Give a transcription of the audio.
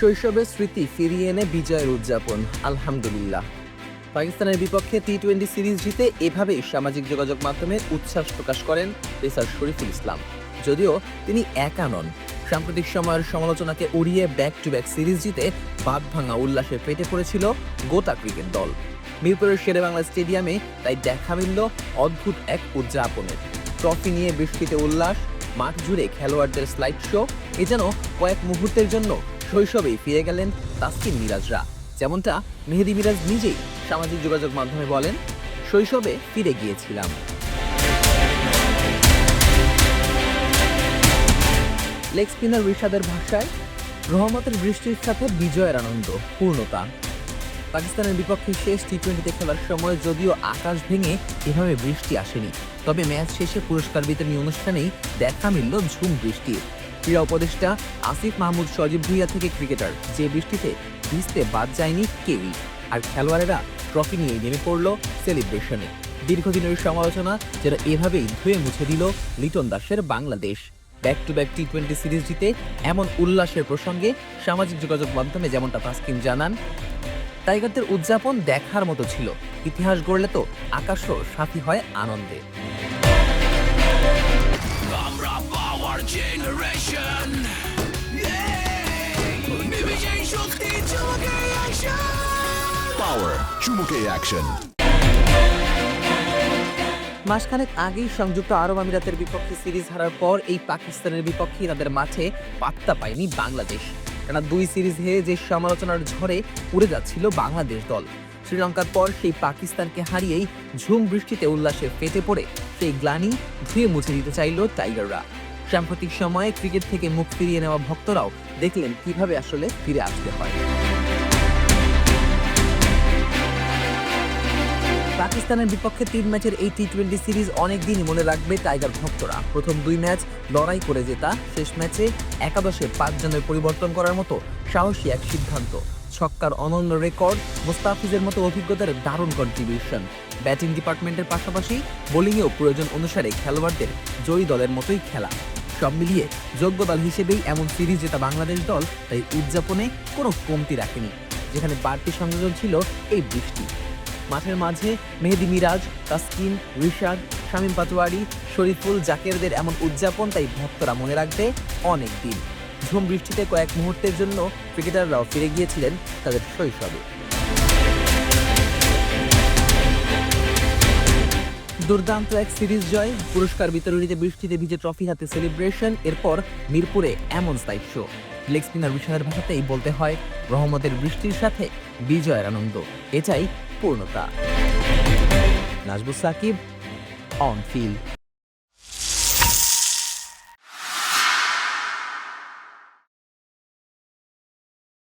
শৈশবের স্মৃতি ফিরিয়ে এনে বিজয়ের উদযাপন, আলহামদুলিল্লাহ। পাকিস্তানের বিপক্ষে টি টোয়েন্টি সিরিজ জিতে এভাবেই সামাজিক যোগাযোগ মাধ্যমে উচ্ছ্বাস প্রকাশ করেন পেসার শরীফুল ইসলাম। যদিও তিনি একা নন। সাম্প্রতিক সময়ের সমালোচনাকে উড়িয়ে ব্যাক টু ব্যাক সিরিজ জিতে বাদ ভাঙা উল্লাসে পেটে পড়েছিল গোটা ক্রিকেট দল। মিরপুরের শেরে বাংলা স্টেডিয়ামে তাই দেখা মিলল অদ্ভুত এক উদযাপনের। ট্রফি নিয়ে বৃষ্টিতে উল্লাস, মাঠ জুড়ে খেলোয়াড়দের স্লাইড শো এ যেন কয়েক মুহূর্তের জন্য শৈশবেই ফিরে গেলেন তাসকিন মিরাজরা। যেমনটা মেহেদি মিরাজ নিজেই সামাজিক যোগাযোগ মাধ্যমে বলেন, শৈশবে ফিরে গিয়েছিলাম। লেগ স্পিনার রিশাদের ভাষায়, রহমতের বৃষ্টির সাথে বিজয়ের আনন্দ, পূর্ণতা। পাকিস্তানের বিপক্ষে শেষ টি টোয়েন্টিতে খেলার সময় যদিও আকাশ ভেঙে এভাবে বৃষ্টি আসেনি, তবে ম্যাচ শেষে পুরস্কার বিতরণী অনুষ্ঠানেই দেখা মিলল ঝুম বৃষ্টির। ক্রীড়া উপদেষ্টা আসিফ মাহমুদ সজীব ভুইয়া থেকে ক্রিকেটার। যে বৃষ্টিতে ভিজতে বাদ যায়নি কেউই। আর খেলোয়াড়েরা ট্রফি নিয়ে নেমে পড়ল সেলিব্রেশনে। দীর্ঘদিনের সমালোচনা যেটা এভাবেই ধুয়ে মুছে দিল লিটন দাসের Bangladesh. Back to back T twenty series জিতে এমন উল্লাসের প্রসঙ্গে সামাজিক যোগাযোগ মাধ্যমে যেমনটা তাসকিন জানান, টাইগারদের উদযাপন দেখার মতো ছিল। ইতিহাস গড়লে তো আকাশও সাথী হয় আনন্দে। Power. চুমুকে অ্যাকশন মাসখানেক আগেই সংযুক্ত আরব আমিরাতের বিপক্ষে সিরিজ হারার পর এই পাকিস্তানের বিপক্ষে তাদের মাঠে পাত্তা পায়নি বাংলাদেশ। টানা দুই সিরিজ হেরে যে সমালোচনার ঝড়ে উড়ে যাচ্ছিল বাংলাদেশ দল। শ্রীলঙ্কার পর সেই পাকিস্তানকে হারিয়েই ঝুম বৃষ্টিতে উল্লাসে ফেটে পড়ে সেই গ্লানি ধুয়ে মুছে দিতে চাইল টাইগাররা। সাম্প্রতিক সময়ে ক্রিকেট থেকে মুখ ফিরিয়ে নেওয়া ভক্তরাও দেখলেন কীভাবে আসলে ফিরে আসতে হয়। পাকিস্তানের বিপক্ষে তিন ম্যাচের এই টি টোয়েন্টি সিরিজ অনেকদিনই মনে রাখবে টাইগার ভক্তরা। প্রথম দুই ম্যাচ লড়াই করে জেতা, শেষ ম্যাচে একাদশে পাঁচজনের পরিবর্তন করার মতো সাহসী এক সিদ্ধান্ত। ছক্কার অনন্য রেকর্ড, মোস্তাফিজের মতো অভিজ্ঞতার দারুণ কন্ট্রিবিউশন ব্যাটিং ডিপার্টমেন্টের পাশাপাশি বোলিংয়েও প্রয়োজন অনুসারে খেলোয়াড়দের জয়ী দলের মতোই খেলা। সব মিলিয়ে যোগ্য দল হিসেবেই এমন সিরিজ জেতা বাংলাদেশ দল, তাই উদযাপনে কোনো কমতি রাখেনি। যেখানে বাড়তি সংযোজন ছিল এই বৃষ্টি। মাঠের মাঝে মেহেদি মিরাজ, তাসকিন, রিশাদ, শামীম পাতোয়ারি শরীফুল, জাকেরদের এমন উদযাপন তাই ভক্তরা মনে রাখবে অনেক দিন। ঝুম বৃষ্টিতে কয়েক মুহূর্তের জন্য ক্রিকেটাররাও ফিরে গিয়েছিলেন তাদের শৈশবে। দুর্দান্ত এক সিরিজ জয়, পুরস্কার বিতরণীতে বৃষ্টিতে ভিজে ট্রফি হাতে সেলিব্রেশন, এরপর মিরপুরে এমন সাইড শো। লেগ স্পিনার বিষয়ের ভাষাতেই বলতে হয়, রহমতের বৃষ্টির সাথে বিজয়ের আনন্দ। এটাই পূর্ণতা। Nazbul Shakib on field